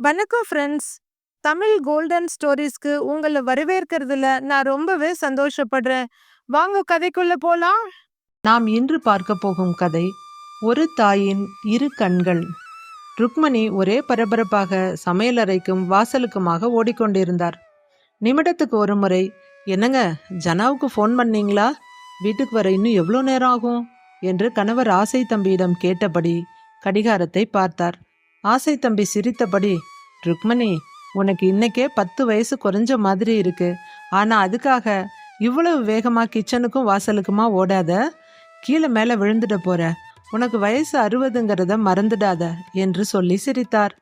வணக்கம் friends Tamil golden ஸ்டோரீஸ்க்கு உங்களை வரவேற்கிறதுல நான் ரொம்பவே சந்தோஷப்படுறேன். வாங்க கதைக்குள்ள போலாம். நாம் இன்று பார்க்க போகும் கதை ஒரு தாயின் இரு கண்கள். ருக்மணி ஒரே பரபரப்பாக சமையலறைக்கும் வாசலுக்குமாக ஓடிக்கொண்டிருந்தார். நிமிடத்துக்கு ஒரு முறை என்னங்க ஜனாவுக்கு ஃபோன் பண்ணீங்களா? வீட்டுக்கு வர இன்னும் எவ்வளோ நேரம் ஆகும்? என்று கணவர் ஆசை தம்பியிடம் கேட்டபடி கடிகாரத்தை பார்த்தார். ஆசை தம்பி சிரித்தபடி ருக்மணி உனக்கு இன்னைக்கே பத்து வயசு குறைஞ்ச மாதிரி இருக்கு. ஆனா அதுக்காக இவ்வளவு வேகமா கிச்சனுக்கும் வாசலுக்குமா ஓடாத? கீழே மேலே விழுந்துட போற. உனக்கு வயசு அறுபதுங்கிறத மறந்துடாத என்று சொல்லி சிரித்தார்.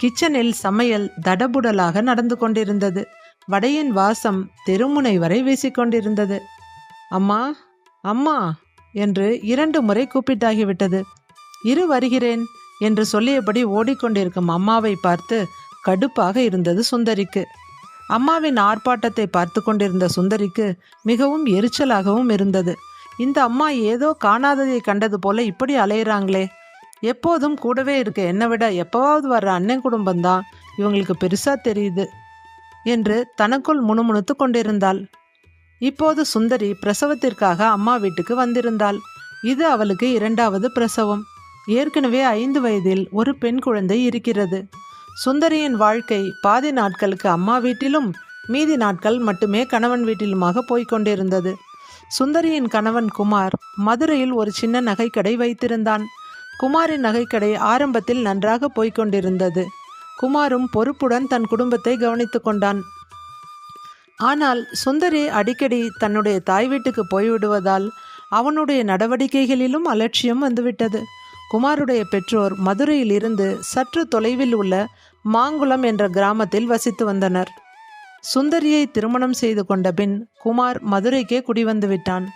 கிச்சனில் சமையல் தடபுடலாக நடந்து கொண்டிருந்தது. வடையின் வாசம் தெருமுனை வரை வீசிக்கொண்டிருந்தது அம்மா அம்மா என்று இரண்டு முறை கூப்பிட்டாகிவிட்டது. இரு வருகிறேன். என்று சொல்லியபடி ஓடிக்கொண்டிருக்கும் அம்மாவை பார்த்து கடுப்பாக இருந்தது சுந்தரிக்கு. அம்மாவின் ஆர்ப்பாட்டத்தை பார்த்து கொண்டிருந்த சுந்தரிக்கு மிகவும் எரிச்சலாகவும் இருந்தது. இந்த அம்மா ஏதோ காணாததை கண்டது போல இப்படி அலையிறாங்களே. எப்போதும் கூடவே இருக்க என்னை விட எப்பவாவது வர்ற அண்ணன் குடும்பம்தான் இவங்களுக்கு பெருசா தெரியுது என்று தனக்குள் முணுமுணுத்து கொண்டிருந்தாள். இப்போது சுந்தரி பிரசவத்திற்காக அம்மா வீட்டுக்கு வந்திருந்தாள். இது அவளுக்கு இரண்டாவது பிரசவம். ஏற்கனவே ஐந்து வயதில் ஒரு பெண் குழந்தை இருக்கிறது. சுந்தரியின் வாழ்க்கை பாதி நாட்களுக்கு அம்மா வீட்டிலும் மீதி நாட்கள் மட்டுமே கணவன் வீட்டிலுமாக போய்க் கொண்டிருந்தது. சுந்தரியின் கணவன் குமார் மதுரையில் ஒரு சின்ன நகைக்கடை வைத்திருந்தான். குமாரின் நகைக்கடை ஆரம்பத்தில் நன்றாக போய்கொண்டிருந்தது குமாரும் பொறுப்புடன் தன் குடும்பத்தை கவனித்துக் கொண்டான். ஆனால் சுந்தரி அடிக்கடி தன்னுடைய தாய் வீட்டுக்கு போய்விடுவதால் அவனுடைய நடவடிக்கைகளிலும் அலட்சியம் வந்துவிட்டது. குமாருடைய பெற்றோர் மதுரையில் இருந்து சற்று தொலைவில் உள்ள மாங்குளம் என்ற கிராமத்தில் வசித்து வந்தனர். சுந்தரியை திருமணம் செய்து கொண்ட பின் குமார் மதுரைக்கே குடிவந்து விட்டான்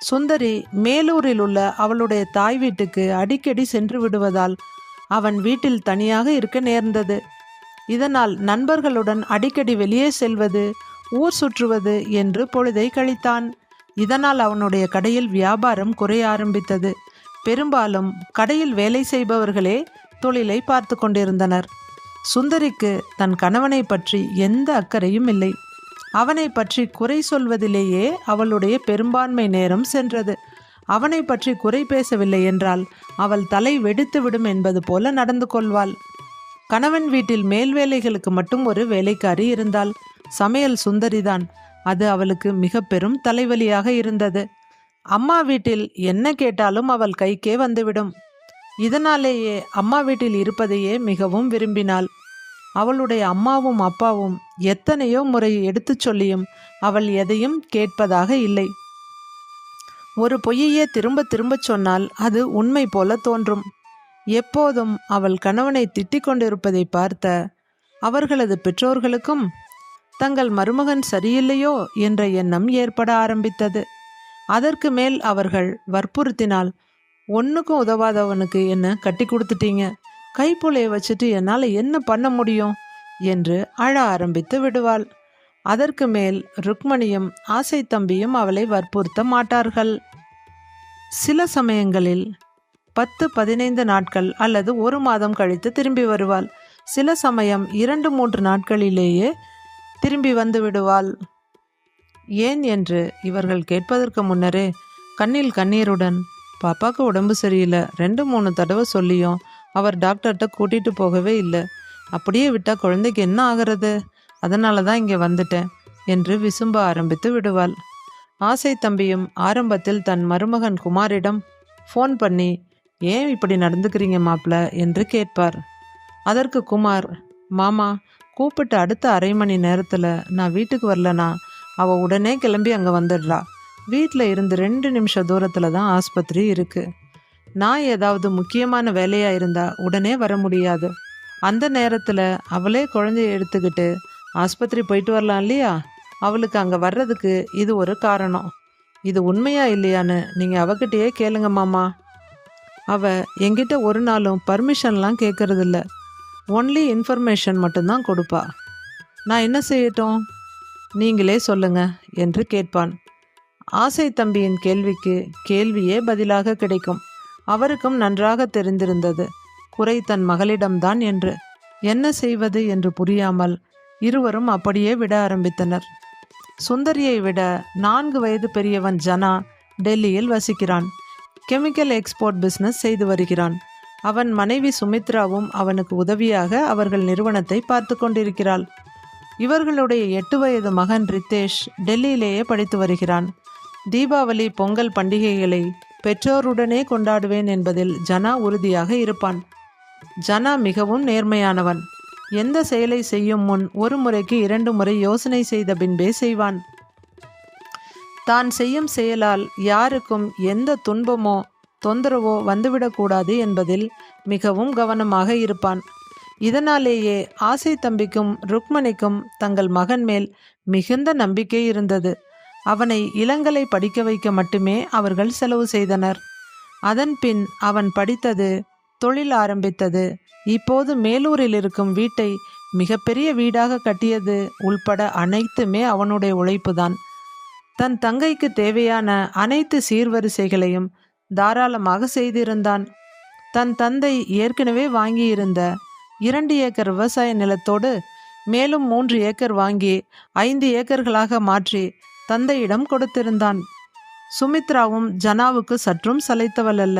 சுந்தரி மேலூரில் உள்ள அவளுடைய தாய் வீட்டுக்கு அடிக்கடி சென்று விடுவதால் அவன் வீட்டில் தனியாக இருக்க நேர்ந்தது. இதனால் நண்பர்களுடன் அடிக்கடி வெளியே செல்வது ஊர் சுற்றுவது என்று பொழுதை கழித்தான். இதனால் அவனுடைய கடையில் வியாபாரம் குறைய ஆரம்பித்தது. பெரும்பாலும் கடையில் வேலை செய்பவர்களே தொழிலை பார்த்து கொண்டிருந்தனர். சுந்தரிக்கு தன் கணவனை பற்றி எந்த அக்கறையும் இல்லை. அவனை பற்றி குறை சொல்வதிலேயே அவளுடைய பெரும்பான்மை நேரம் சென்றது. அவனை பற்றி குறை பேசவில்லை என்றால் அவள் தலை வெடித்து விடும் என்பது போல நடந்து கொள்வாள். கணவன் வீட்டில் மேல் வேலைகளுக்கு மட்டும் ஒரு வேலைக்காரி இருந்தாள் சமையல் சுந்தரிதான். அது அவளுக்கு மிக பெரும் தலைவலியாக இருந்தது. அம்மா வீட்டில் என்ன கேட்டாலும் அவள் கைக்கே வந்துவிடும். இதனாலேயே அம்மா வீட்டில் இருப்பதையே மிகவும் விரும்பினாள். அவளுடைய அம்மாவும் அப்பாவும் எத்தனையோ முறை எடுத்துச் சொல்லியும் அவள் எதையும் கேட்பதாக இல்லை. ஒரு பொய்யையே திரும்ப திரும்பச் சொன்னால் அது உண்மை போல தோன்றும். எப்போதும் அவள் கணவனை திட்டிக் கொண்டிருப்பதை பார்த்த அவர்களது பெற்றோர்களுக்கும் தங்கள் மருமகன் சரியில்லையோ? என்ற எண்ணம் ஏற்பட ஆரம்பித்தது. அதற்கு மேல் அவர்கள் வற்புறுத்தினால் ஒன்றுக்கும் உதவாதவனுக்கு என்ன கட்டி கொடுத்துட்டீங்க? கைப்புலையை வச்சுட்டு என்னால் என்ன பண்ண முடியும்? என்று அழ ஆரம்பித்து விடுவாள். அதற்கு மேல் ருக்மணியும் ஆசை தம்பியும் அவளை வற்புறுத்த மாட்டார்கள். சில சமயங்களில் பத்து பதினைந்து நாட்கள் அல்லது ஒரு மாதம் கழித்து திரும்பி வருவாள். சில சமயம் இரண்டு மூன்று நாட்களிலேயே திரும்பி வந்து விடுவாள். ஏன் என்று இவர்கள் கேட்பதற்கு முன்னரே கண்ணில் கண்ணீருடன் பாப்பாக்கு உடம்பு சரியில்லை ரெண்டு மூணு தடவை சொல்லியும் அவர் டாக்டர்கிட்ட கூட்டிகிட்டு போகவே இல்லை. அப்படியே விட்டால் குழந்தைக்கு என்ன ஆகிறது? அதனால தான் இங்கே வந்துட்டேன் என்று விசும்ப ஆரம்பித்து விடுவாள். ஆசை தம்பியும் ஆரம்பத்தில் தன் மருமகன் குமாரிடம் ஃபோன் பண்ணி ஏன் இப்படி நடந்துக்கிறீங்க மாப்பிள்ள? என்று கேட்பார். அதற்கு குமார் மாமா கூப்பிட்டு அடுத்த அரை மணி நேரத்தில் நான் வீட்டுக்கு வரலனா அவள் உடனே கிளம்பி அங்கே வந்துடுறா. வீட்டில் இருந்து ரெண்டு நிமிஷம் தூரத்தில் தான் ஆஸ்பத்திரி இருக்குது நான் ஏதாவது முக்கியமான வேலையாக இருந்தால் உடனே வர முடியாது. அந்த நேரத்தில் அவளே குழந்தைய எடுத்துக்கிட்டு ஆஸ்பத்திரி போயிட்டு வரலாம் இல்லையா? அவளுக்கு அங்கே வர்றதுக்கு இது ஒரு காரணம். இது உண்மையா இல்லையான்னு நீங்கள் அவகிட்டயே கேளுங்க மாமா. அவ எங்கிட்ட ஒரு நாளும் பர்மிஷன்லாம் கேட்கறதில்ல ஒன்லி இன்ஃபர்மேஷன் மட்டும்தான் கொடுப்பா. நான் என்ன செய்யட்டும்? நீங்களே சொல்லுங்க என்று கேட்பான். ஆசை தம்பியின் கேள்விக்கு கேள்வியே பதிலாக கிடைக்கும். அவருக்கும் நன்றாக தெரிந்திருந்தது. குறை தன் மகளிடம்தான் என்று. என்ன செய்வது என்று புரியாமல் இருவரும் அப்படியே விட ஆரம்பித்தனர். சுந்தரியை விட நான்கு வயது பெரியவன் ஜனா டெல்லியில் வசிக்கிறான். கெமிக்கல் எக்ஸ்போர்ட் பிஸ்னஸ் செய்து வருகிறான். அவன் மனைவி சுமித்ராவும் அவனுக்கு உதவியாக அவர்கள் நிறுவனத்தை பார்த்து கொண்டிருக்கிறாள். இவர்களுடைய எட்டு வயது மகன் ரித்தேஷ் டெல்லியிலேயே படித்து வருகிறான். தீபாவளி பொங்கல் பண்டிகைகளை பெற்றோருடனே கொண்டாடுவேன் என்பதில் ஜனா உறுதியாக இருப்பான். ஜனா மிகவும் நேர்மையானவன். எந்த செயலை செய்யும் முன் ஒரு முறைக்கு இரண்டு முறை யோசனை செய்த பின்பே செய்வான். தான் செய்யும் செயலால் யாருக்கும் எந்த துன்பமோ தொந்தரவோ வந்துவிடக்கூடாது என்பதில் மிகவும் கவனமாக இருப்பான். இதனாலேயே ஆசை தம்பிக்கும் ருக்மணிக்கும் தங்கள் மகன் மேல் மிகுந்த நம்பிக்கை இருந்தது. அவனை இளங்கலை படிக்க வைக்க மட்டுமே அவர்கள் செலவு செய்தனர். அதன் பின் அவன் படித்தது தொழில் ஆரம்பித்தது இப்போது மேலூரில் இருக்கும் வீட்டை மிகப்பெரிய வீடாக கட்டியது உள்பட அனைத்துமே அவனுடைய உழைப்புதான். தன் தங்கைக்கு தேவையான அனைத்து சீர்வரிசைகளையும் தாராளமாக செய்திருந்தான். தன் தந்தை ஏற்கனவே வாங்கியிருந்த இரண்டு ஏக்கர் விவசாய நிலத்தோடு மேலும் மூன்று ஏக்கர் வாங்கி ஐந்து ஏக்கர்களாக மாற்றி தந்தையிடம் கொடுத்திருந்தான். சுமித்ராவும் ஜனாவுக்கு சற்றும் சளைத்தவள் அல்ல.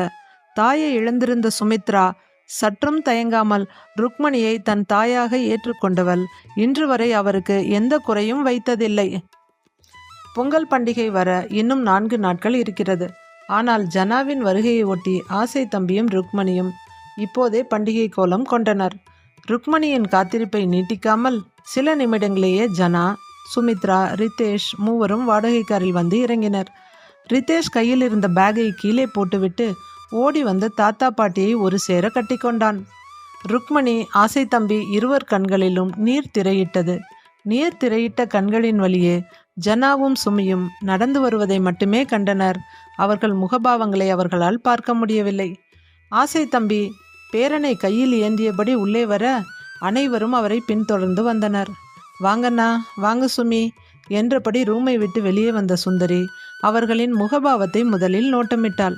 தாயை இழந்திருந்த சுமித்ரா சற்றும் தயங்காமல் ருக்மணியை தன் தாயாக ஏற்றுக்கொண்டவள். இன்று வரை அவருக்கு எந்த குறையும் வைத்ததில்லை. பொங்கல் பண்டிகை வர இன்னும் நான்கு நாட்கள் இருக்கிறது. ஆனால் ஜனாவின் வருகையை ஒட்டி ஆசை தம்பியும் ருக்மணியும் இப்போதே பண்டிகை கோலம் கொண்டனர். ருக்மணியின் காத்திருப்பை நீட்டிக்காமல் சில நிமிடங்களேயே ஜனா சுமித்ரா ரித்தேஷ் மூவரும் வாடகை காரில் வந்து இறங்கினர். ரித்தேஷ் கையில் இருந்த பேக்கை கீழே போட்டுவிட்டு ஓடி வந்து தாத்தா பாட்டியை ஒரு சேர கட்டிக்கொண்டான். ருக்மணி ஆசை தம்பி இருவர் கண்களிலும் நீர் திரையிட்டது. நீர் திரையிட்ட கண்களின் வழியே ஜனாவும் சுமியும் நடந்து வருவதை மட்டுமே கண்டனர். அவர்கள் முகபாவங்களை அவர்களால் பார்க்க முடியவில்லை. ஆசை தம்பி பேரனை கையில் ஏந்தியபடி உள்ளே வர அனைவரும் அவரை பின்தொடர்ந்து வந்தனர். வாங்கண்ணா வாங்க சுமி என்றபடி ரூமை விட்டு வெளியே வந்த சுந்தரி அவர்களின் முகபாவத்தை முதலில் நோட்டமிட்டாள்.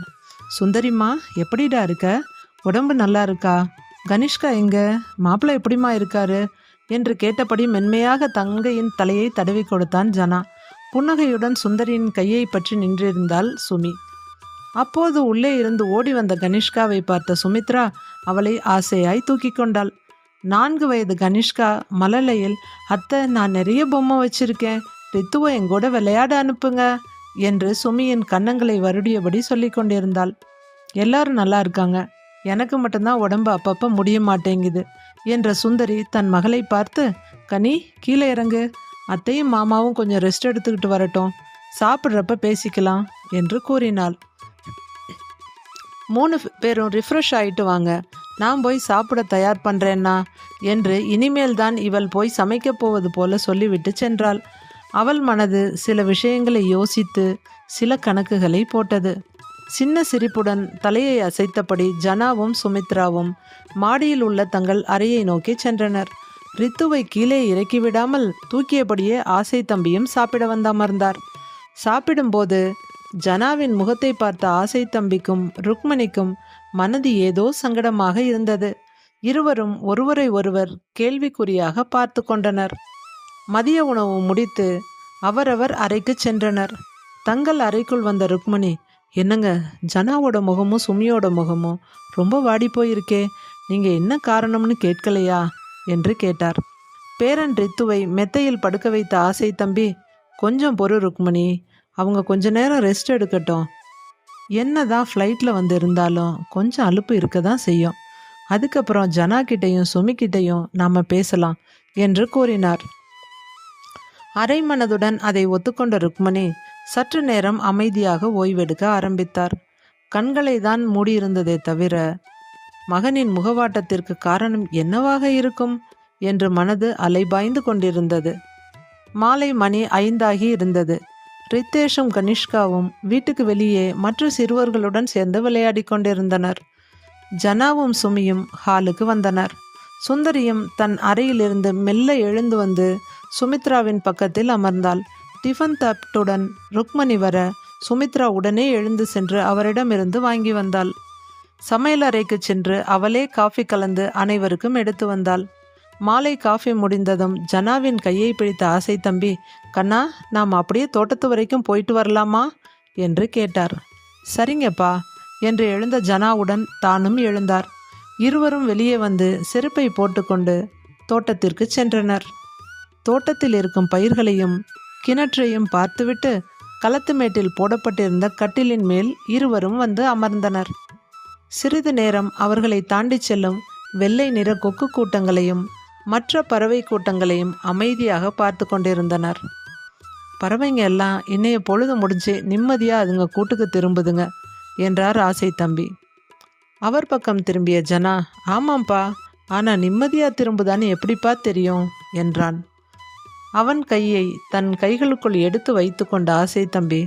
சுந்தரிம்மா எப்படிடா இருக்க? உடம்பு நல்லா இருக்கா? கனிஷ்கா எங்க? மாப்பிள்ளை எப்படிம்மா இருக்காரு? என்று கேட்டபடி மென்மையாக தங்கையின் தலையை தடவி கொடுத்தான் ஜனா. புன்னகையுடன் சுந்தரியின் கையை பற்றி நின்றிருந்தாள் சுமி. அப்போது உள்ளே இருந்து ஓடி வந்த கனிஷ்காவை பார்த்த சுமித்ரா அவளை ஆசையாய் தூக்கி கொண்டாள். நான்கு வயது கனிஷ்கா மலலையில் அத்தை நான் நிறைய பொம்மை வச்சிருக்கேன். ரித்துவை எங்கூட விளையாட அனுப்புங்க என்று சுமியின் கன்னங்களை வருடியபடி சொல்லி கொண்டிருந்தாள். எல்லாரும் நல்லா இருக்காங்க. எனக்கு மட்டும்தான் உடம்பு அப்பப்போ முடிய மாட்டேங்குது என்ற சுந்தரி தன் மகளை பார்த்து கனி கீழே இறங்கு. அத்தையும் மாமாவும் கொஞ்சம் ரெஸ்ட் எடுத்துக்கிட்டு வரட்டும். சாப்பிட்றப்ப பேசிக்கலாம் என்று கூறினாள். மூணு பேரும் ரிஃப்ரெஷ் ஆயிட்டு வாங்க. நான் போய் சாப்பிட தயார் பண்ணுறேன்னா என்று இனிமேல் தான் இவள் போய் சமைக்கப் போவது போல சொல்லிவிட்டு சென்றாள். அவள் மனது சில விஷயங்களை யோசித்து சில கணக்குகளை போட்டது. சின்ன சிரிப்புடன் தலையை அசைத்தபடி ஜனாவும் சுமித்ராவும் மாடியில் உள்ள தங்கள் அறையை நோக்கி சென்றனர். ரித்துவை கீழே இறக்கிவிடாமல் தூக்கியபடியே ஆசை தம்பியும் சாப்பிட வந்தமர்ந்தார் சாப்பிடும்போது ஜனாவின் முகத்தை பார்த்த ஆசை தம்பிக்கும் ருக்மணிக்கும் மனது ஏதோ சங்கடமாக இருந்தது. இருவரும் ஒருவரை ஒருவர் கேள்விக்குறியாக பார்த்து கொண்டனர். மதிய உணவு முடித்து அவரவர் அறைக்கு சென்றனர். தங்கள் அறைக்குள் வந்த ருக்மணி என்னங்க ஜனாவோட முகமும் சுமியோட முகமும் ரொம்ப வாடி போயிருக்கே நீங்க என்ன காரணம்னு கேட்கலையா? என்று கேட்டார். பேரன் ரித்துவை மெத்தையில் படுக்க வைத்த ஆசை தம்பி கொஞ்சம் பொறு ருக்மணி அவங்க கொஞ்ச நேரம் ரெஸ்ட் எடுக்கட்டும். என்னதான் ஃப்ளைட்டில் வந்து இருந்தாலும் கொஞ்சம் அலுப்பு இருக்க தான் செய்யும். அதுக்கப்புறம் ஜனாக்கிட்டையும் சுமிக்கிட்டையும் நாம் பேசலாம் என்று கூறினார். அரை மனதுடன் அதை ஒத்துக்கொண்ட ருக்மணி சற்று நேரம் அமைதியாக ஓய்வெடுக்க ஆரம்பித்தார். கண்களை தான் மூடியிருந்ததே தவிர மகனின் முகவாட்டத்திற்கு காரணம் என்னவாக இருக்கும்? என்று மனது அலைபாய்ந்து கொண்டிருந்தது. மாலை மணி ஐந்தாகி இருந்தது. ரித்தேஷும் கனிஷ்காவும் வீட்டுக்கு வெளியே மற்ற சிறுவர்களுடன் சேர்ந்து விளையாடி கொண்டிருந்தனர். ஜனாவும் சுமியும் ஹாலுக்கு வந்தனர். சுந்தரியும் தன் அறையிலிருந்து மெல்ல எழுந்து வந்து சுமித்ராவின் பக்கத்தில் அமர்ந்தாள். டிஃபன் தட்டுடன் ருக்மணி வர சுமித்ரா உடனே எழுந்து சென்று அவரிடமிருந்து வாங்கி வந்தாள். சமையலறைக்கு சென்று அவளே காஃபி கலந்து அனைவருக்கும் எடுத்து வந்தாள். மாலை காஃபி முடிந்ததும் ஜனாவின் கையை பிடித்த ஆசை தம்பி கண்ணா நாம் அப்படியே தோட்டத்து வரைக்கும் போயிட்டு வரலாமா? என்று கேட்டார். சரிங்கப்பா என்று எழுந்த ஜனாவுடன் தானும் எழுந்தார். இருவரும் வெளியே வந்து செருப்பை போட்டுக்கொண்டு தோட்டத்திற்கு சென்றனர். தோட்டத்தில் இருக்கும் பயிர்களையும் கிணற்றையும் பார்த்துவிட்டு களத்து மேட்டில் போடப்பட்டிருந்த கட்டிலின் மேல் இருவரும் வந்து அமர்ந்தனர். சிறிது நேரம் அவர்களை தாண்டிச் செல்லும் வெள்ளை நிற கொக்கு கூட்டங்களையும் மற்ற பறவை கூட்டங்களையும் அமைதியாக பார்த்து கொண்டிருந்தனர். பறவைங்க எல்லாம் இன்னைய பொழுது முடிஞ்சு நிம்மதியாக அதுங்க கூட்டுக்கு திரும்புதுங்க என்றார் ஆசை தம்பி. அவர் பக்கம் திரும்பிய ஜனா ஆமாம்ப்பா ஆனால் நிம்மதியாக திரும்புதான்னு எப்படிப்பா தெரியும்? என்றான். அவன் கையை தன் கைகளுக்குள் எடுத்து வைத்து கொண்ட ஆசை தம்பி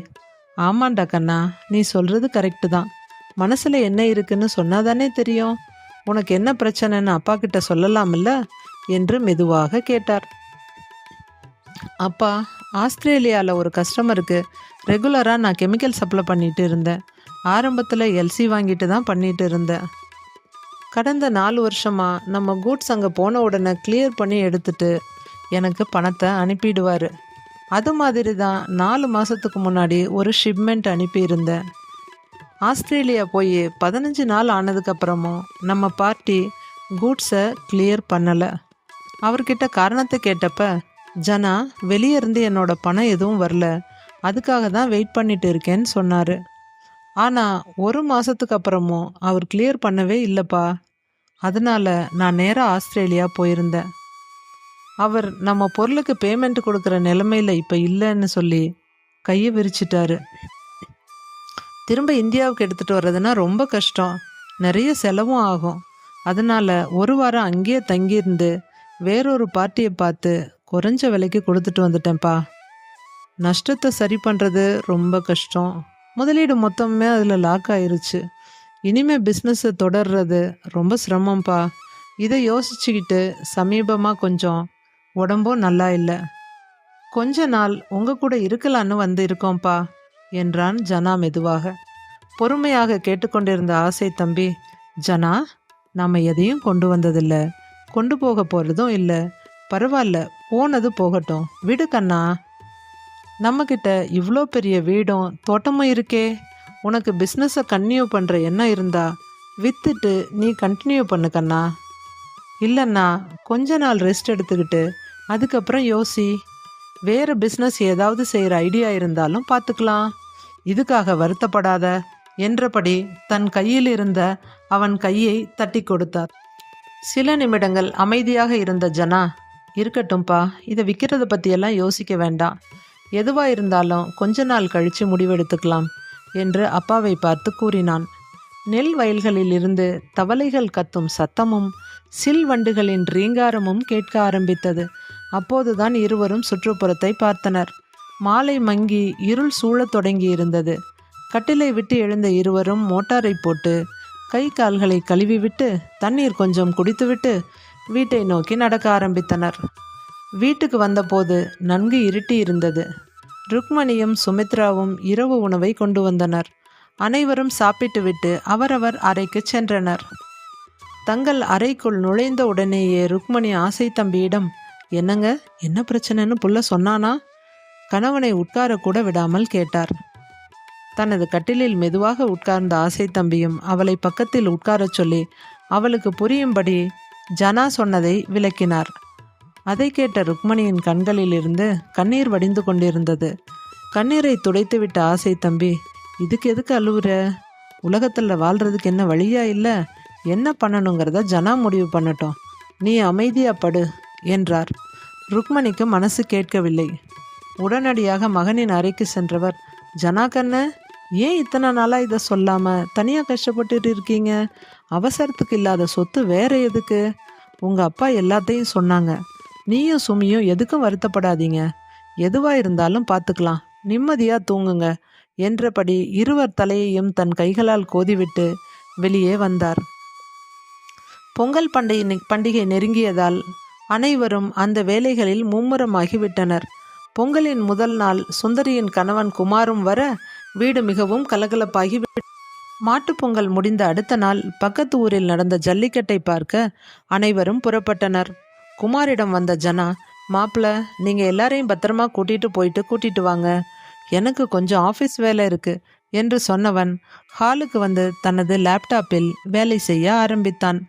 ஆமாண்டா கண்ணா நீ சொல்கிறது கரெக்டு தான். மனசில் என்ன இருக்குன்னு சொன்னாதானே தெரியும். உனக்கு என்ன பிரச்சனைன்னு அப்பா கிட்ட சொல்லலாம்ல என்று மெதுவாக கேட்டார். அப்பா ஆஸ்திரேலியாவில் ஒரு கஸ்டமருக்கு ரெகுலராக நான் கெமிக்கல் சப்ளை பண்ணிட்டு இருந்தேன். ஆரம்பத்தில் எல்சி வாங்கிட்டு தான் பண்ணிட்டு இருந்தேன். கடந்த நாலு வருஷமாக நம்ம கூட்ஸ் அங்கே போன உடனே கிளியர் பண்ணி எடுத்துட்டு எனக்கு பணத்தை அனுப்பிடுவார். அது மாதிரி தான் நாலு மாதத்துக்கு முன்னாடி ஒரு ஷிப்மெண்ட் அனுப்பியிருந்தேன் ஆஸ்திரேலியா போய் பதினஞ்சு நாள் ஆனதுக்கப்புறமும் நம்ம பார்ட்டி கூட்ஸை கிளியர் பண்ணலை. அவர்கிட்ட காரணத்தை கேட்டப்ப ஜனா வெளியே இருந்து என்னோட பணம் எதுவும் வரல. அதுக்காக தான் வெயிட் பண்ணிட்டு இருக்கேன்னு சொன்னார். ஆனால் ஒரு மாதத்துக்கு அப்புறமும் அவர் கிளியர் பண்ணவே இல்லைப்பா. அதனால் நான் நேராக ஆஸ்திரேலியா போயிருந்தேன். அவர் நம்ம பொருளுக்கு பேமெண்ட் கொடுக்குற நிலமையில் இப்போ இல்லைன்னு சொல்லி கையை விரிச்சிட்டாரு. திரும்ப இந்தியாவுக்கு எடுத்துகிட்டு வர்றதுன்னா ரொம்ப கஷ்டம். நிறைய செலவும் ஆகும். அதனால் ஒரு வாரம் அங்கேயே தங்கியிருந்து வேறொரு பார்ட்டியை பார்த்து குறைஞ்ச விலைக்கு கொடுத்துட்டு வந்துட்டேன்ப்பா. நஷ்டத்தை சரி பண்ணுறது ரொம்ப கஷ்டம். முதலீடு மொத்தமே அதில் லாக் ஆயிருச்சு. இனிமே பிஸ்னஸை தொடர்றது ரொம்ப சிரமம்ப்பா. இதை யோசிச்சுக்கிட்டு சமீபமாக கொஞ்சம் உடம்பும் நல்லா இல்லை. கொஞ்ச நாள் உங்கள் கூட இருக்கலான்னு வந்து இருக்கோம்ப்பா என்றான் ஜனா மெதுவாக. பொறுமையாக கேட்டுக்கொண்டிருந்த ஆசை தம்பி ஜனா நாம் எதையும் கொண்டு வந்ததில்லை. கொண்டு போக போகிறதும் இல்லை. பரவாயில்ல போனது போகட்டும். விடு கண்ணா. நம்மக்கிட்ட இவ்வளோ பெரிய வீடும் தோட்டமும் இருக்கே. உனக்கு பிஸ்னஸை கன்டினியூ பண்ணுற எண்ணம் இருந்தா வித்துட்டு நீ கண்டினியூ பண்ணு கண்ணா. இல்லைண்ணா கொஞ்ச நாள் ரெஸ்ட் எடுத்துக்கிட்டு அதுக்கப்புறம் யோசி. வேறு பிஸ்னஸ் ஏதாவது செய்கிற ஐடியா இருந்தாலும் பார்த்துக்கலாம் இதுக்காக வருத்தப்படாத என்றபடி தன் கையில் இருந்த அவன் கையை தட்டி கொடுத்தார். சில நிமிடங்கள் அமைதியாக இருந்த ஜனா இருக்கட்டும்பா இதை விற்கிறத பற்றியெல்லாம் யோசிக்க வேண்டாம். எதுவாக இருந்தாலும் கொஞ்ச நாள் கழித்து முடிவெடுத்துக்கலாம் என்று அப்பாவை பார்த்து கூறினான். நெல் வயல்களில் இருந்து தவளைகள் கத்தும் சத்தமும் சில் வண்டுகளின் ரீங்காரமும் கேட்க ஆரம்பித்தது. அப்போதுதான் இருவரும் சுற்றுப்புறத்தை பார்த்தனர். மாலை மங்கி இருள் சூழத் தொடங்கி இருந்தது கட்டிலை விட்டு எழுந்த இருவரும் மோட்டாரை போட்டு கை கால்களை கழுவிவிட்டு தண்ணீர் கொஞ்சம் குடித்துவிட்டு வீட்டை நோக்கி நடக்க ஆரம்பித்தனர். வீட்டுக்கு வந்தபோது நன்கு இருட்டி இருந்தது ருக்மணியும் சுமித்ராவும் இரவு உணவை கொண்டு வந்தனர். அனைவரும் சாப்பிட்டுவிட்டு அவரவர் அறைக்கு சென்றனர். தங்கள் அறைக்குள் நுழைந்த உடனேயே ருக்மணி ஆசை தம்பியிடம் என்னங்க என்ன பிரச்சனைன்னு புள்ள சொன்னானா? கணவனை உட்காரக்கூட விடாமல் கேட்டார். தனது கட்டிலில் மெதுவாக உட்கார்ந்த ஆசை தம்பியும் அவளை பக்கத்தில் உட்காரச் சொல்லி அவளுக்கு புரியும்படி ஜனா சொன்னதை விளக்கினார். அதை கேட்ட ருக்மணியின் கண்களிலிருந்து கண்ணீர் வடிந்து கொண்டிருந்தது. கண்ணீரை துடைத்துவிட்ட ஆசை தம்பி இதுக்கு எதுக்கு அழுவுற? உலகத்தில் வாழ்றதுக்கு என்ன வழியா இல்லை? என்ன பண்ணணுங்கிறத ஜனா முடிவு பண்ணட்டும். நீ அமைதியா படு என்றார். ருக்மணிக்கு மனசு கேட்கவில்லை. உடனடியாக மகனின் அறைக்கு சென்றவர் ஜனா கண்ணு ஏன் இத்தனை நாளாக இதை சொல்லாமல் தனியாக கஷ்டப்பட்டுட்டு இருக்கீங்க? அவசரத்துக்கு இல்லாத சொத்து வேற எதுக்கு? உங்கள் அப்பா எல்லாத்தையும் சொன்னாங்க. நீயும் சுமியும் எதுக்கும் வருத்தப்படாதீங்க. எதுவாக இருந்தாலும் பார்த்துக்கலாம் நிம்மதியாக தூங்குங்க. என்றபடி இருவர் தலையையும் தன் கைகளால் கோதிவிட்டு வெளியே வந்தார். பொங்கல் பண்டிகை பண்டிகை நெருங்கியதால் அனைவரும் அந்த வேலைகளில் மும்முரமாகிவிட்டனர். பொங்கலின் முதல் நாள் சுந்தரியின் கணவன் குமாரும் வர வீடு மிகவும் கலகலப்பாகி மாட்டுப் பொங்கல் முடிந்த அடுத்த நாள் பக்கத்து ஊரில் நடந்த ஜல்லிக்கட்டை பார்க்க அனைவரும் புறப்பட்டனர். குமாரிடம் வந்த ஜனா மாப்பிள்ள நீங்கள் எல்லாரையும் பத்திரமா கூட்டிட்டு போயிட்டு கூட்டிட்டு வாங்க. எனக்கு கொஞ்சம் ஆஃபீஸ் வேலை இருக்கு என்று சொன்னவன் ஹாலுக்கு வந்து தனது லேப்டாப்பில் வேலை செய்ய ஆரம்பித்தான்.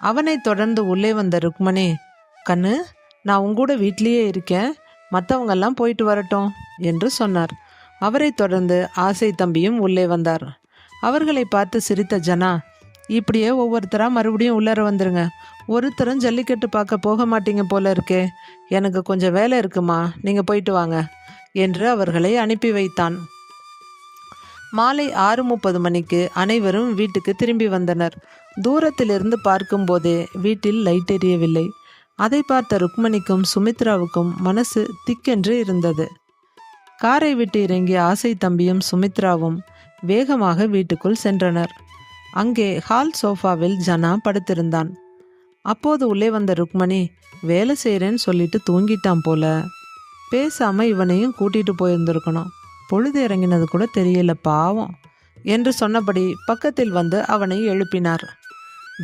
அவனை தொடர்ந்து உள்ளே வந்த ருக்மணி கண்ணு நான் உங்கூட வீட்லேயே இருக்கேன். மற்றவங்கெல்லாம் போயிட்டு வரட்டும் என்று சொன்னார். அவரை தொடர்ந்து ஆசை தம்பியும் உள்ளே வந்தார். அவர்களை பார்த்து சிரித்த ஜனா இப்படியே ஒவ்வொருத்தராக மறுபடியும் உள்ளார வந்துருங்க. ஒருத்தரும் ஜல்லிக்கட்டு பார்க்க போக மாட்டீங்க போல இருக்கே. எனக்கு கொஞ்சம் வேலை இருக்குமா? நீங்கள் போயிட்டு வாங்க என்று அவர்களை அனுப்பி வைத்தான். மாலை ஆறு முப்பது மணிக்கு அனைவரும் வீட்டுக்கு திரும்பி வந்தனர். தூரத்திலிருந்து பார்க்கும்போதே வீட்டில் லைட் எரியவில்லை. அதை பார்த்த ருக்மணிக்கும் சுமித்ராவுக்கும் மனசு திக்கென்று இருந்தது. காரை விட்டு இறங்கிய ஆசை தம்பியும் சுமித்ராவும் வேகமாக வீட்டுக்குள் சென்றனர். அங்கே ஹால் சோஃபாவில் ஜனா படுத்திருந்தான். அப்போது உள்ளே வந்த ருக்மணி வேலை செய்கிறேன்னு சொல்லிட்டு தூங்கிட்டான் போல. பேசாம இவனையும் கூட்டிட்டு போயிருந்திருக்கணும். பொழுது இறங்கினது கூட தெரியல பாவம் என்று சொன்னபடி பக்கத்தில் வந்து அவனை எழுப்பினார்.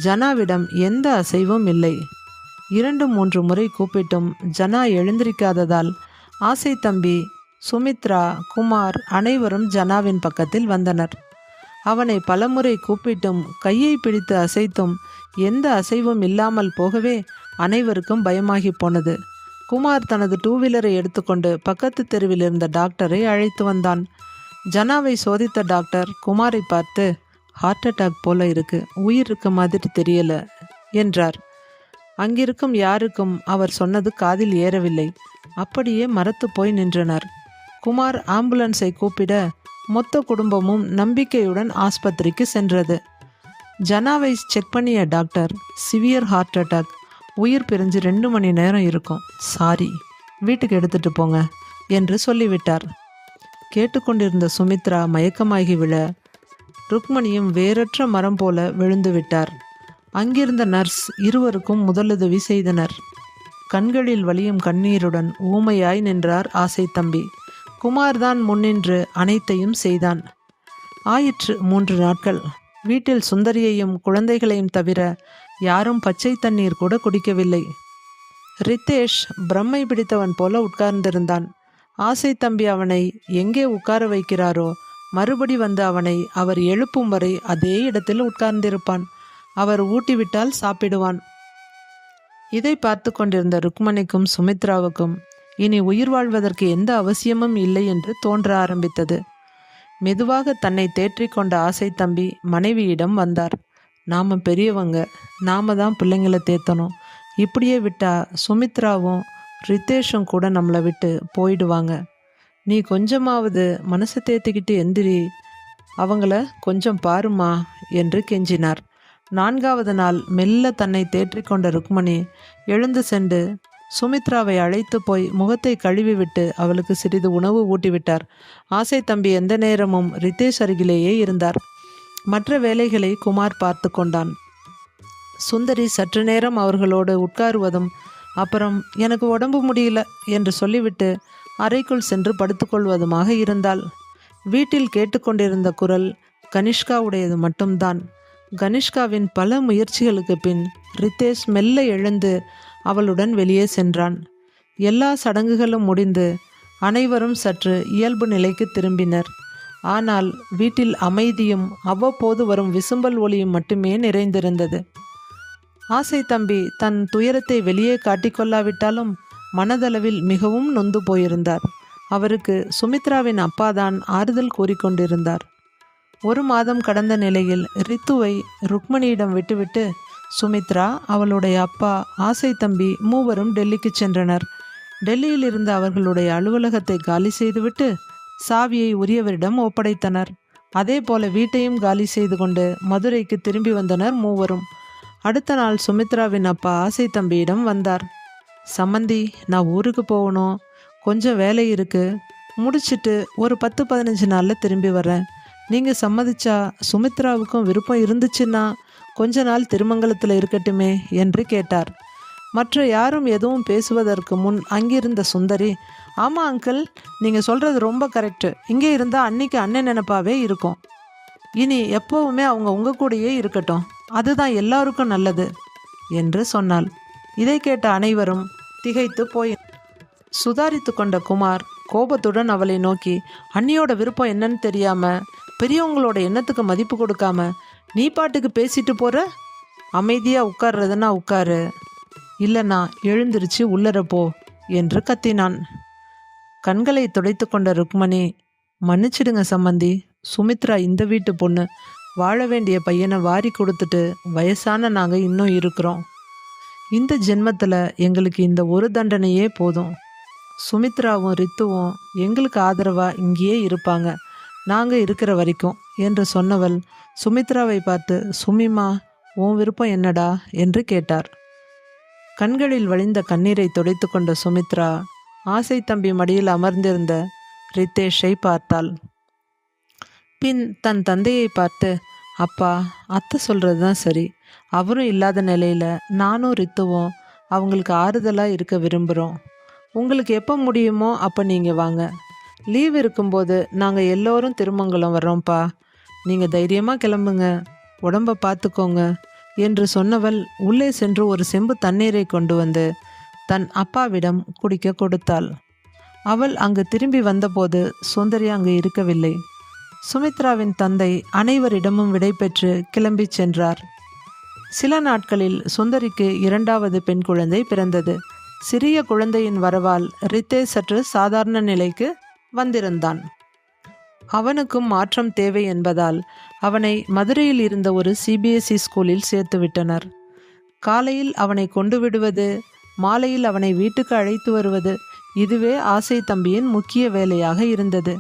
ஜனாவிடம் எந்த அசைவும் இல்லை. இரண்டு மூன்று முறை கூப்பிட்டும். ஜனா எழுந்திருக்காததால் ஆசை தம்பி சுமித்ரா குமார் அனைவரும் ஜனாவின் பக்கத்தில் வந்தனர். அவனை பலமுறை கூப்பிட்டும் கையை பிடித்து அசைத்தும் எந்த அசைவும் இல்லாமல் போகவே அனைவருக்கும் பயமாகி போனது. குமார் தனது டூவீலரை எடுத்துக்கொண்டு பக்கத்து தெருவில் இருந்த டாக்டரை அழைத்து வந்தான். ஜனாவை சோதித்த டாக்டர் குமாரை பார்த்து ஹார்ட் அட்டாக் போல இருக்கு உயிர் இருக்க மாதிரி தெரியல என்றார். அங்கிருக்கும் யாருக்கும் அவர் சொன்னது காதில் ஏறவில்லை. அப்படியே மரத்து போய் நின்றனர். குமார் ஆம்புலன்ஸை கூப்பிட மொத்த குடும்பமும் நம்பிக்கையுடன் ஆஸ்பத்திரிக்கு சென்றது. ஜனாவை செக் பண்ணிய டாக்டர் சிவியர் ஹார்ட் அட்டாக். உயிர் பிரிஞ்சு ரெண்டு மணி நேரம் இருக்கும். சாரி வீட்டுக்கு எடுத்துட்டு போங்க என்று சொல்லிவிட்டார். கேட்டுக்கொண்டிருந்த சுமித்ரா மயக்கமாகி விழ ருக்மணியும் வேறற்ற மரம் போல விழுந்து விட்டார். அங்கிருந்த நர்ஸ் இருவருக்கும் முதலுதவி செய்தனர். கண்களில் வலியும் கண்ணீருடன் ஊமையாய் நின்றார் ஆசை தம்பி. குமார்தான் முன்னின்று அனைத்தையும் செய்தான். ஆயிற்று மூன்று நாட்கள். வீட்டில் சுந்தரியையும் குழந்தைகளையும் தவிர யாரும் பச்சை தண்ணீர் கூட குடிக்கவில்லை. ரித்தேஷ் பிரம்மை பிடித்தவன் போல உட்கார்ந்திருந்தான். ஆசை தம்பி அவனை எங்கே உட்கார வைக்கிறாரோ மறுபடி வந்து அவனை அவர் எழுப்பும் வரை அதே இடத்தில் உட்கார்ந்திருப்பான். அவர் ஊட்டிவிட்டால் சாப்பிடுவான். இதை பார்த்து கொண்டிருந்த ருக்மணிக்கும் சுமித்ராவுக்கும் இனி உயிர் வாழ்வதற்கு எந்த அவசியமும் இல்லை என்று தோன்ற ஆரம்பித்தது. மெதுவாக தன்னை தேற்றிக்கொண்ட ஆசை தம்பி மனைவியிடம் வந்தார். நாம பெரியவங்க நாம தான் பிள்ளைங்களை தேத்தணும். இப்படியே விட்டா சுமித்ராவும் ரித்தேஷும் கூட நம்மளை விட்டு போயிடுவாங்க. நீ கொஞ்சமாவது மனசை தேத்திக்கிட்டு எந்திரி. அவங்கள கொஞ்சம் பாருமா என்று கெஞ்சினார். நான்காவது நாள் மெல்ல தன்னை தேற்றிக்கொண்ட ருக்மணி எழுந்து சென்று சுமித்ராவை அழைத்து போய் முகத்தை கழுவிவிட்டு அவளுக்கு சிறிது உணவு ஊட்டிவிட்டார். ஆசை தம்பி எந்த நேரமும் ரித்தேஷ் அருகிலேயே இருந்தார். மற்ற வேலைகளை குமார் பார்த்து கொண்டான். சுந்தரி சற்று நேரம் அவர்களோடு உட்காருவதும் அப்புறம் எனக்கு உடம்பு முடியல என்று சொல்லிவிட்டு அறைக்குள் சென்று படுத்துக்கொள்வதுமாக இருந்தாள். வீட்டில் கேட்டுக்கொண்டிருந்த குரல் கனிஷ்காவுடையது மட்டும்தான். கனிஷ்காவின் பல முயற்சிகளுக்கு பின் ரித்தேஷ் மெல்ல எழுந்து அவளுடன் வெளியே சென்றான். எல்லா சடங்குகளும் முடிந்து அனைவரும் சற்று இயல்பு நிலைக்கு திரும்பினர். ஆனால் வீட்டில் அமைதியும் அவ்வப்போது வரும் விசும்பல் ஒளியும் மட்டுமே நிறைந்திருந்தது. ஆசை தம்பி தன் துயரத்தை வெளியே காட்டிக்கொள்ளாவிட்டாலும் மனதளவில் மிகவும் நொந்து போயிருந்தார். அவருக்கு சுமித்ராவின் அப்பாதான் ஆறுதல் கூறிக்கொண்டிருந்தார். ஒரு மாதம் கடந்த நிலையில் ரித்துவை ருக்மணியிடம் விட்டுவிட்டு சுமித்ரா அவளுடைய அப்பா ஆசை தம்பி மூவரும் டெல்லிக்கு சென்றனர். டெல்லியில் இருந்த அவர்களுடைய அலுவலகத்தை காலி செய்துவிட்டு சாவியை உரியவரிடம் ஒப்படைத்தனர். அதே போல வீட்டையும் காலி செய்து கொண்டு மதுரைக்கு திரும்பி வந்தனர் மூவரும். அடுத்த நாள் சுமித்ராவின் அப்பா ஆசை தம்பியிடம் வந்தார். சம்மந்தி நான் ஊருக்கு போகணும். கொஞ்சம் வேலை இருக்கு. முடிச்சிட்டு ஒரு பத்து பதினஞ்சு நாளில் திரும்பி வரேன் நீங்கள் சம்மதிச்சா சுமித்ராவுக்கும் விருப்பம் இருந்துச்சுன்னா கொஞ்ச நாள் திருமங்கலத்தில் இருக்கட்டுமே என்று கேட்டார். மற்ற யாரும் எதுவும் பேசுவதற்கு முன் அங்கிருந்த சுந்தரி ஆமாம் அங்கிள் நீங்கள் சொல்கிறது ரொம்ப கரெக்டு இங்கே இருந்தால் அன்னைக்கு அண்ணன் நினப்பாவே இருக்கும். இனி எப்போவுமே அவங்க உங்கள் கூடயே இருக்கட்டும். அதுதான் எல்லாருக்கும் நல்லது என்று சொன்னாள். இதை கேட்ட அனைவரும் திகைத்து போய் சுதாரித்து கொண்ட குமார் கோபத்துடன் அவளை நோக்கி அண்ணியோட விருப்பம் என்னன்னு தெரியாமல் பெரியவங்களோட எண்ணத்துக்கு மதிப்பு கொடுக்காம நீ பாட்டுக்கு பேசிட்டு போற? அமைதியா உட்கார்றதுன்னா உட்காரு. இல்லைனா எழுந்திருச்சு உள்ளர போ என்று கத்தினான். கண்களை துடைத்து கொண்ட ருக்மணி மன்னிச்சிடுங்க சம்மந்தி சுமித்ரா இந்த வீட்டு பொண்ணு. வாழ வேண்டிய பையனை வாரி கொடுத்துட்டு வயசான நாங்கள் இன்னும் இருக்கிறோம். இந்த ஜென்மத்தில் எங்களுக்கு இந்த ஒரு தண்டனையே போதும். சுமித்ராவும் ரித்துவும் எங்களுக்கு ஆதரவாக இங்கேயே இருப்பாங்க. நாங்கள் இருக்கிற வரைக்கும் என்று சொன்னவள் சுமித்ராவை பார்த்து சுமிமா உன் விருப்பம் என்னடா? என்று கேட்டார். கண்களில் வழிந்த கண்ணீரை துடைத்து கொண்ட சுமித்ரா ஆசை தம்பி மடியில் அமர்ந்திருந்த ரித்தேஷை பார்த்தாள். பின் தன் தந்தையை பார்த்து அப்பா அத்தை சொல்கிறது தான் சரி. அவரும் இல்லாத நிலையில் நானும் ரித்துவும் அவங்களுக்கு ஆறுதலாக இருக்க விரும்புகிறோம் உங்களுக்கு எப்போ முடியுமோ அப்போ நீங்கள் வாங்க. லீவ் இருக்கும்போது நாங்கள் எல்லோரும் திருமங்கலம் வர்றோம்ப்பா. நீங்கள் தைரியமாக கிளம்புங்க. உடம்ப பார்த்துக்கோங்க என்று சொன்னவள் உள்ளே சென்று ஒரு செம்பு தண்ணீரை கொண்டு வந்து தன் அப்பாவிடம் குடிக்க கொடுத்தாள். அவள் அங்கு திரும்பி வந்தபோது சுந்தரி அங்கு இருக்கவில்லை. சுமித்ராவின் தந்தை அனைவரிடமும் விடைபெற்று கிளம்பிச் சென்றார். சில நாட்களில் சுந்தரிக்கு இரண்டாவது பெண் குழந்தை பிறந்தது. சிறிய குழந்தையின் வரவால் ரித்தே சற்று சாதாரண நிலைக்கு வந்திருந்தான். அவனுக்கும் மாற்றம் தேவை என்பதால் அவனை மதுரையில் இருந்த ஒரு சிபிஎஸ்இ ஸ்கூலில் சேர்த்துவிட்டனர் காலையில் அவனை கொண்டு விடுவது மாலையில் அவனை வீட்டுக்கு அழைத்து வருவது இதுவே ஆசை தம்பியின் முக்கிய வேலையாக இருந்தது.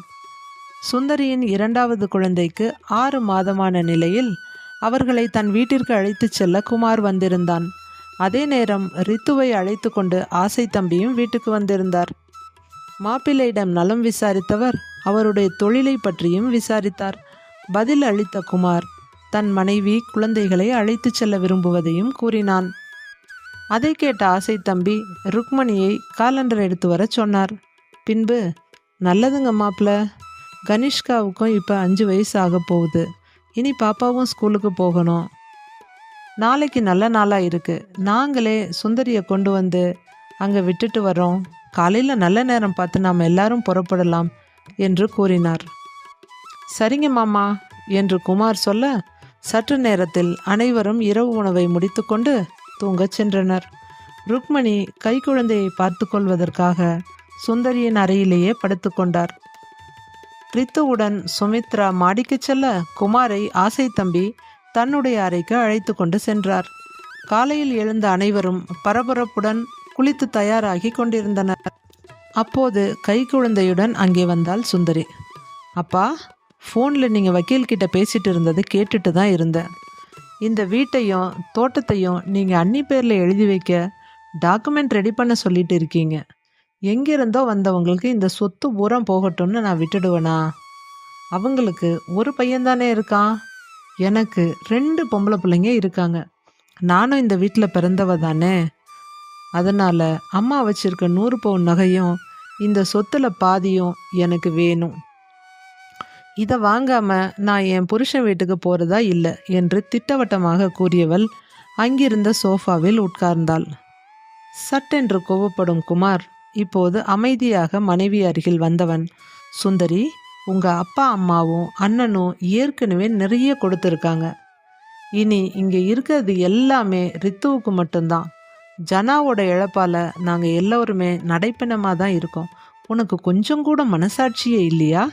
சுந்தரியின் இரண்டாவது குழந்தைக்கு ஆறு மாதமான நிலையில் அவர்களை தன் வீட்டிற்கு அழைத்துச் செல்ல குமார் வந்திருந்தான். அதே நேரம் ரித்துவை அழைத்து கொண்டு ஆசை தம்பியும் வீட்டுக்கு வந்திருந்தார். மாப்பிள்ளையிடம் நலம் விசாரித்தவர் அவருடைய தொழிலை பற்றியும் விசாரித்தார். பதில் அளித்த குமார் தன் மனைவி குழந்தைகளை அழைத்துச் செல்ல விரும்புவதையும் கூறினான். அதை கேட்ட ஆசை தம்பி ருக்மணியை காலண்டர் எடுத்து வர சொன்னார். பின்பு நல்லதுங்க மாப்பிள்ள கனிஷ்காவுக்கும் இப்போ அஞ்சு வயசு ஆக போகுது. இனி பாப்பாவும் ஸ்கூலுக்கு போகணும். நாளைக்கு நல்ல நாளாக இருக்குது நாங்களே சுந்தரியை கொண்டு வந்து அங்கே விட்டுட்டு வரோம் காலையில் நல்ல நேரம் பார்த்து நாம் எல்லாரும் புறப்படலாம் என்று கூறினார். சரிங்க மாமா என்று குமார் சொல்ல சற்று நேரத்தில் அனைவரும் இரவு உணவை முடித்துக்கொண்டு தூங்கச் சென்றனர். ருக்மணி கைக்குழந்தையை பார்த்து கொள்வதற்காக சுந்தரியின் அறையிலேயே படுத்துக்கொண்டார் ரித்துவுடன் சுமித்ரா மாடிக்கு செல்ல குமாரை ஆசை தம்பி தன்னுடைய அறைக்கு அழைத்து கொண்டு சென்றார். காலையில் எழுந்த அனைவரும் பரபரப்புடன் குளித்து தயாராகி கொண்டிருந்தனர். அப்போது கை குழந்தையுடன் அங்கே வந்தாள் சுந்தரி. அப்பா ஃபோனில் நீங்கள் வக்கீல்கிட்ட பேசிட்டு இருந்தது கேட்டுட்டு தான் இருந்தேன். இந்த வீட்டையும் தோட்டத்தையும் நீங்கள் அன்னி பேரில் எழுதி வைக்க டாக்குமெண்ட் ரெடி பண்ண சொல்லிட்டு இருக்கீங்க. எங்கிருந்தோ வந்தவங்களுக்கு இந்த சொத்து பூரம் போகட்டும்னு நான் விட்டுடுவேனா? அவங்களுக்கு ஒரு பையன்தானே இருக்கான்? எனக்கு ரெண்டு பொம்பளை பிள்ளைங்க இருக்காங்க. நானும் இந்த வீட்டில் பிறந்தவ தானே? அதனால் அம்மா வச்சிருக்க நூறு பவுன் நகையும் இந்த சொத்தில் பாதியும் எனக்கு வேணும். இதை வாங்காமல் நான் என் புருஷன் வீட்டுக்கு போகிறதா இல்லை என்று திட்டவட்டமாக கூறியவள் அங்கிருந்த சோஃபாவில் உட்கார்ந்தாள். சட்டென்று கோபப்படும் குமார் இப்போது அமைதியாக மனைவி அருகில் வந்தவன் சுந்தரி உங்கள் அப்பா அம்மாவும் அண்ணனும் ஏற்கனவே நிறைய கொடுத்துருக்காங்க. இனி இங்கே இருக்கிறது எல்லாமே ரித்துவுக்கு மட்டும்தான். ஜனாவோட இழப்பால் நாங்கள் எல்லோருமே நடைப்பிணமாக தான் இருக்கோம். உனக்கு கொஞ்சம் கூட மனசாட்சியே இல்லையா?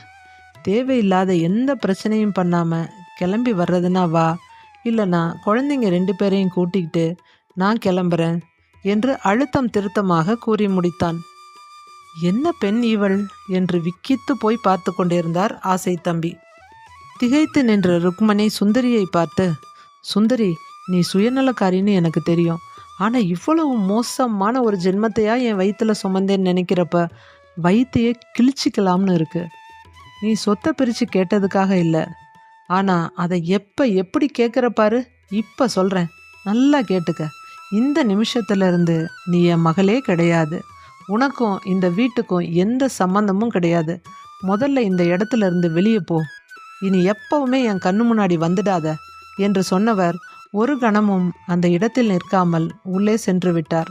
தேவையில்லாத எந்த பிரச்சனையும் பண்ணாமல் கிளம்பி வர்றதுனா வா. இல்லைனா குழந்தைங்க ரெண்டு பேரையும் கூட்டிக்கிட்டு நான் கிளம்புறேன் என்று அழுத்தம் திருத்தமாக கூறி முடித்தான். என்ன பெண் இவள்? என்று விக்கித்து போய் பார்த்து கொண்டிருந்தார் ஆசை தம்பி. திகைத்து நின்ற ருக்மணி சுந்தரியை பார்த்து சுந்தரி நீ சுயநலக்காரின்னு எனக்கு தெரியும். ஆனால் இவ்வளவு மோசமான ஒரு ஜென்மத்தையா என் வயிற்றில் சுமந்தேன்னு நினைக்கிறப்ப வயிற்றையே கிழிச்சிக்கலாம்னு இருக்கு. நீ சொத்தை பிரித்து கேட்டதுக்காக இல்லை. ஆனால் அதை எப்போ எப்படி கேட்குற பாரு? இப்போ சொல்கிறேன் நல்லா கேட்டுக்க. இந்த நிமிஷத்துலேருந்து நீ என் மகளே கிடையாது. உனக்கும் இந்த வீட்டுக்கும் எந்த சம்பந்தமும் கிடையாது. முதல்ல இந்த இடத்துல இருந்து வெளியே போ. இனி எப்பவுமே என் கண்ணு முன்னாடி வந்துடாத என்று சொன்னவர் ஒரு கணமும் அந்த இடத்தில் நிற்காமல் உள்ளே சென்று விட்டார்.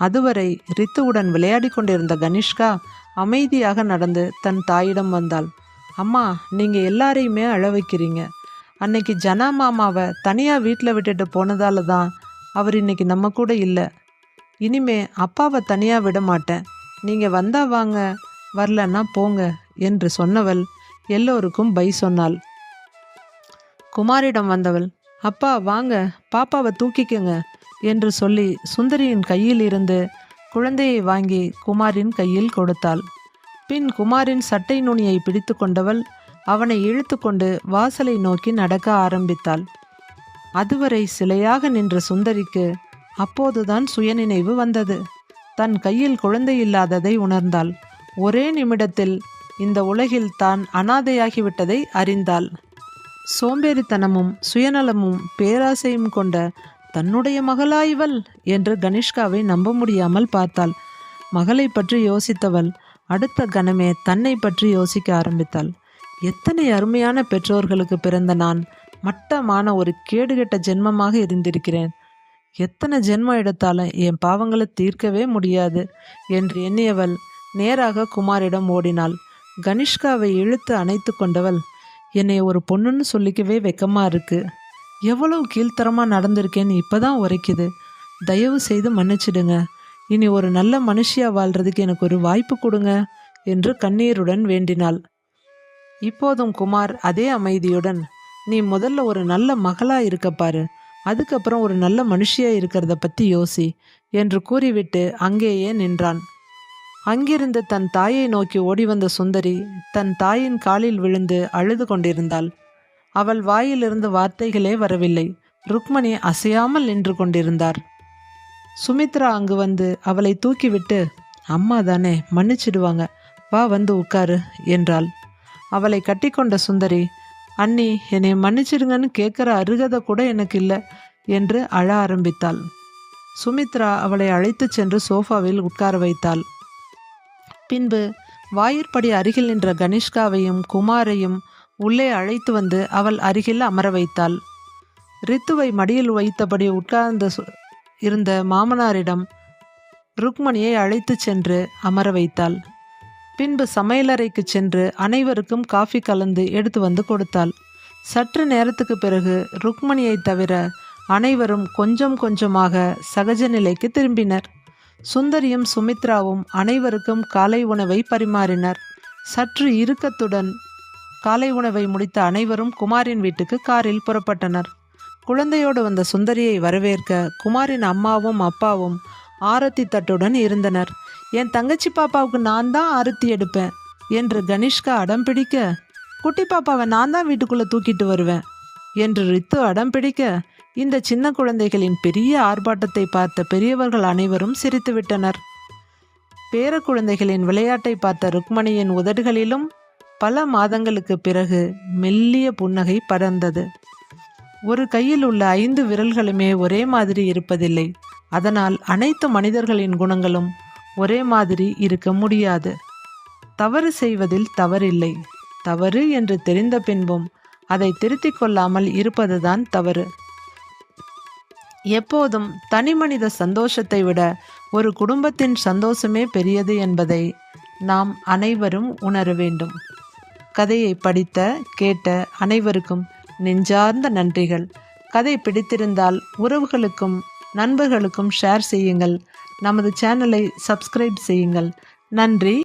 அதுவரை ரித்துவுடன் விளையாடி கொண்டிருந்த கனிஷ்கா அமைதியாக நடந்து தன் தாயிடம் வந்தாள். அம்மா நீங்கள் எல்லாரையுமே அழ வைக்கிறீங்க. அன்னைக்கு ஜனா மாமாவை தனியாக வீட்டில் விட்டுட்டு போனதால தான் அவர் இன்னைக்கு நம்ம கூட இல்லை. இனிமே அப்பாவை தனியாக விட மாட்டேன். நீங்கள் வந்தா வாங்க வரலன்னா போங்க என்று சொன்னவள் எல்லோருக்கும் பை சொன்னாள். குமாரிடம் வந்தவள் அப்பா வாங்க பாப்பாவை தூக்கிக்கங்க என்று சொல்லி சுந்தரியின் கையில் இருந்து குழந்தையை வாங்கி குமாரின் கையில் கொடுத்தாள். பின் குமாரின் சட்டை நுனியை பிடித்து கொண்டவள் அவனை இழுத்து கொண்டு வாசலை நோக்கி நடக்க ஆரம்பித்தாள். அதுவரை சிலையாக நின்ற சுந்தரிக்கு அப்போதுதான் சுயநினைவு வந்தது. தன் கையில் குழந்தை இல்லாததை உணர்ந்தாள். ஒரே நிமிடத்தில் இந்த உலகில் தான் அனாதையாகிவிட்டதை அறிந்தாள். சோம்பேறித்தனமும் சுயநலமும் பேராசையும் கொண்ட தன்னுடைய மகளா இவள் என்று கனிஷ்காவை நம்ப முடியாமல் பார்த்தாள். மகளை பற்றி யோசித்தவள் அடுத்த கணமே தன்னை பற்றி யோசிக்க ஆரம்பித்தாள். எத்தனை அருமையான பெற்றோர்களுக்கு பிறந்த நான் மட்டமான ஒரு கேடுகெட்ட ஜென்மமாக இருந்திருக்கிறேன். எத்தனை ஜென்மம் எடுத்தாலும் என் பாவங்களை தீர்க்கவே முடியாது என்று எண்ணியவள் நேராக குமாரிடம் ஓடினாள். கனிஷ்காவை இழுத்து அணைத்து கொண்டவள் என்னை ஒரு பொண்ணுன்னு சொல்லிக்கவே வெக்கமாக இருக்குது எவ்வளவு கீழ்த்தரமாக நடந்திருக்கேன்னு இப்பதான் உரைக்குது. தயவு செய்து மன்னிச்சிடுங்க. இனி ஒரு நல்ல மனுஷியாக வாழ்றதுக்கு எனக்கு ஒரு வாய்ப்பு கொடுங்க என்று கண்ணீருடன் வேண்டினாள். இப்போதும் குமார் அதே அமைதியுடன் நீ முதல்ல ஒரு நல்ல மகளாக இருக்க பாரு. அதுக்கப்புறம் ஒரு நல்ல மனுஷியாக இருக்கிறத பற்றி யோசி என்று கூறிவிட்டு அங்கேயே நின்றான். அங்கிருந்து தன் தாயை நோக்கி ஓடி வந்த சுந்தரி தன் தாயின் காலில் விழுந்து அழுது கொண்டிருந்தாள். அவள் வாயிலிருந்து வார்த்தைகளே வரவில்லை. ருக்மணி அசையாமல் நின்று கொண்டிருந்தார். சுமித்ரா அங்கு வந்து அவளை தூக்கிவிட்டு அம்மா தானே மன்னிச்சிடுவாங்க. வா வந்து உட்காரு என்றாள். அவளை கட்டிக்கொண்ட சுந்தரி அண்ணி என்னை மன்னிச்சிடுங்கன்னு கேட்குற அருகதை கூட எனக்கு இல்லை என்று அழ ஆரம்பித்தாள். சுமித்ரா அவளை அழைத்துச் சென்று சோஃபாவில் உட்கார வைத்தாள். பின்பு வாயிற்படி அருகில் நின்ற கனிஷ்காவையும் குமாரையும் உள்ளே அழைத்து வந்து அவள் அருகில் அமர வைத்தாள். ரித்துவை மடியில் வைத்தபடி உட்கார்ந்து சு- இருந்த மாமனாரிடம் ருக்மணியை அழைத்துச் சென்று அமர வைத்தாள். பின்பு சமையலறைக்கு சென்று அனைவருக்கும் காஃபி கலந்து எடுத்து வந்து கொடுத்தாள். சற்று நேரத்துக்கு பிறகு ருக்மணியை தவிர அனைவரும் கொஞ்சம் கொஞ்சமாக சகஜ நிலைக்கு திரும்பினர். சுந்தரியும் சுமித்ராவும் அனைவருக்கும் காலை உணவை பரிமாறினர். சற்று இறுக்கத்துடன் காலை உணவை முடித்த அனைவரும் குமாரின் வீட்டுக்கு காரில் புறப்பட்டனர். குழந்தையோடு வந்த சுந்தரியை வரவேற்க குமாரின் அம்மாவும் அப்பாவும் ஆரத்தி தட்டுடன் இருந்தனர். என் தங்கச்சி பாப்பாவுக்கு நான் தான் ஆரத்தி எடுப்பேன் என்று கனிஷ்கா அடம் பிடிக்க குட்டி பாப்பாவை நான் தான் வீட்டுக்குள்ளே தூக்கிட்டு வருவேன் என்று ரித்து அடம் பிடிக்க இந்த சின்ன குழந்தைகளின் பெரிய ஆர்ப்பாட்டத்தை பார்த்த பெரியவர்கள் அனைவரும் சிரித்துவிட்டனர். பேர குழந்தைகளின் விளையாட்டை பார்த்த ருக்மணியின் உதடுகளிலும் பல மாதங்களுக்கு பிறகு மெல்லிய புன்னகை பறந்தது. ஒரு கையில் உள்ள ஐந்து விரல்களுமே ஒரே மாதிரி இருப்பதில்லை. அதனால் அனைத்து மனிதர்களின் குணங்களும் ஒரே மாதிரி இருக்க முடியாது. தவறு செய்வதில் தவறில்லை. தவறு என்று தெரிந்த பின்பும் அதை திருத்திக் கொள்ளாமல் இருப்பதுதான் தவறு. எப்போதும் தனிமனித சந்தோஷத்தை விட ஒரு குடும்பத்தின் சந்தோஷமே பெரியது என்பதை நாம் அனைவரும் உணர வேண்டும். கதையை படித்த கேட்ட அனைவருக்கும் நெஞ்சார்ந்த நன்றிகள். கதை பிடித்திருந்தால் உறவுகளுக்கும் நண்பர்களுக்கும் ஷேர் செய்யுங்கள். நமது சேனலை சப்ஸ்கிரைப் செய்யுங்கள். நன்றி.